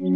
అంగట్లో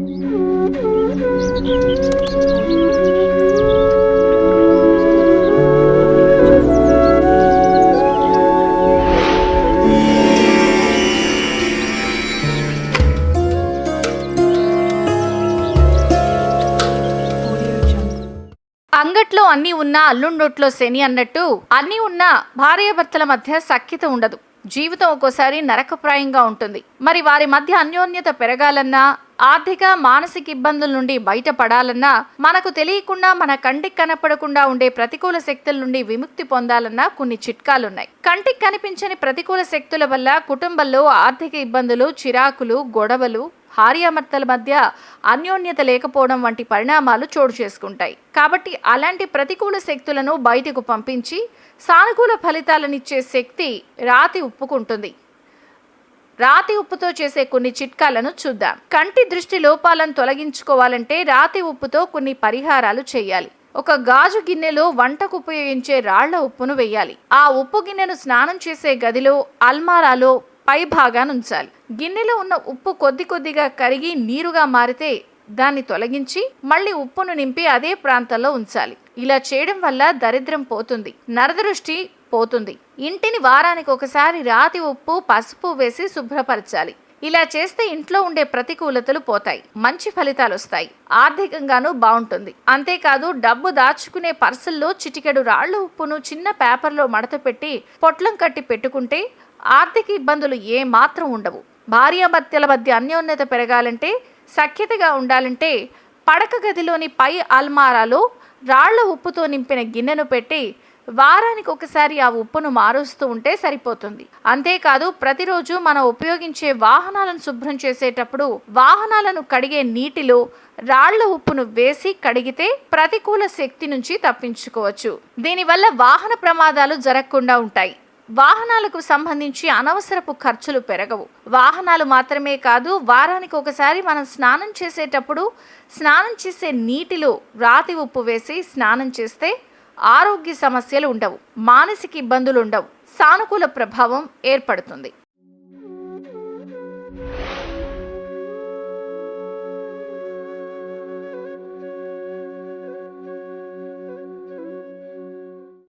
అన్నీ ఉన్నా అల్లుండొట్లో శని అన్నట్టు అన్నీ ఉన్నా భార్యాభర్తల మధ్య సఖ్యత ఉండదు. జీవితం ఒక్కోసారి నరకప్రాయంగా ఉంటుంది. మరి వారి మధ్య అన్యోన్యత పెరగాలన్నా ఆర్థిక మానసిక ఇబ్బందుల నుండి బయటపడాలన్నా మనకు తెలియకుండా మన కంటికి కనపడకుండా ఉండే ప్రతికూల శక్తుల నుండి విముక్తి పొందాలన్నా కొన్ని చిట్కాలున్నాయి. కంటికి కనిపించని ప్రతికూల శక్తుల వల్ల కుటుంబంలో ఆర్థిక ఇబ్బందులు చిరాకులు గొడవలు భార్యాభర్తల మధ్య అన్యోన్యత లేకపోవడం వంటి పరిణామాలు చోటు చేసుకుంటాయి. కాబట్టి అలాంటి ప్రతికూల శక్తులను బయటకు పంపించి సానుకూల ఫలితాలనిచ్చే శక్తి రాతి ఉప్పుకుంటుంది. రాతి ఉప్పుతో చేసే కొన్ని చిట్కాలను చూద్దాం. కంటి దృష్టి లోపాలను తొలగించుకోవాలంటే రాతి ఉప్పుతో కొన్ని పరిహారాలు చేయాలి. ఒక గాజు గిన్నెలో వంటకు ఉపయోగించే రాళ్ళ ఉప్పును వేయాలి. ఆ ఉప్పు గిన్నెను స్నానం చేసే గదిలో అల్మారాలో పై భాగాన ఉంచాలి. గిన్నెలో ఉన్న ఉప్పు కొద్ది కొద్దిగా కరిగి నీరుగా మారితే దాన్ని తొలగించి మళ్ళీ ఉప్పును నింపి అదే ప్రాంతంలో ఉంచాలి. ఇలా చేయడం వల్ల దరిద్రం పోతుంది నరదృష్టి పోతుంది. ఇంటిని వారానికి ఒకసారి రాతి ఉప్పు పసుపు వేసి శుభ్రపరచాలి. ఇలా చేస్తే ఇంట్లో ఉండే ప్రతికూలతలు పోతాయి మంచి ఫలితాలు వస్తాయి ఆర్థికంగానూ బాగుంటుంది. అంతేకాదు డబ్బు దాచుకునే పర్సుల్లో చిటికెడు రాళ్ళు ఉప్పును చిన్న పేపర్లో మడత పెట్టి పొట్లం కట్టి పెట్టుకుంటే ఆర్థిక ఇబ్బందులు ఏమాత్రం ఉండవు. భార్యాభర్తల మధ్య అన్యోన్యత పెరగాలంటే సఖ్యతగా ఉండాలంటే పడక గదిలోని పై అల్మారాలో రాళ్ళ ఉప్పుతో నింపిన గిన్నెను పెట్టి వారానికి ఒకసారి ఆ ఉప్పును మారుస్తూ ఉంటే సరిపోతుంది. అంతేకాదు ప్రతిరోజు మనం ఉపయోగించే వాహనాలను శుభ్రం చేసేటప్పుడు వాహనాలను కడిగే నీటిలో రాళ్ళ ఉప్పును వేసి కడిగితే ప్రతికూల శక్తి నుంచి తప్పించుకోవచ్చు. దీనివల్ల వాహన ప్రమాదాలు జరగకుండా ఉంటాయి. వాహనాలకు సంబంధించి అనవసరపు ఖర్చులు పెరగవు. వాహనాలు మాత్రమే కాదు వారానికి ఒకసారి మనం స్నానం చేసేటప్పుడు స్నానం చేసే నీటిలో రాతి ఉప్పు వేసి స్నానం చేస్తే ఆరోగ్య సమస్యలు ఉండవు మానసిక ఇబ్బందులు ఉండవు సానుకూల ప్రభావం ఏర్పడుతుంది.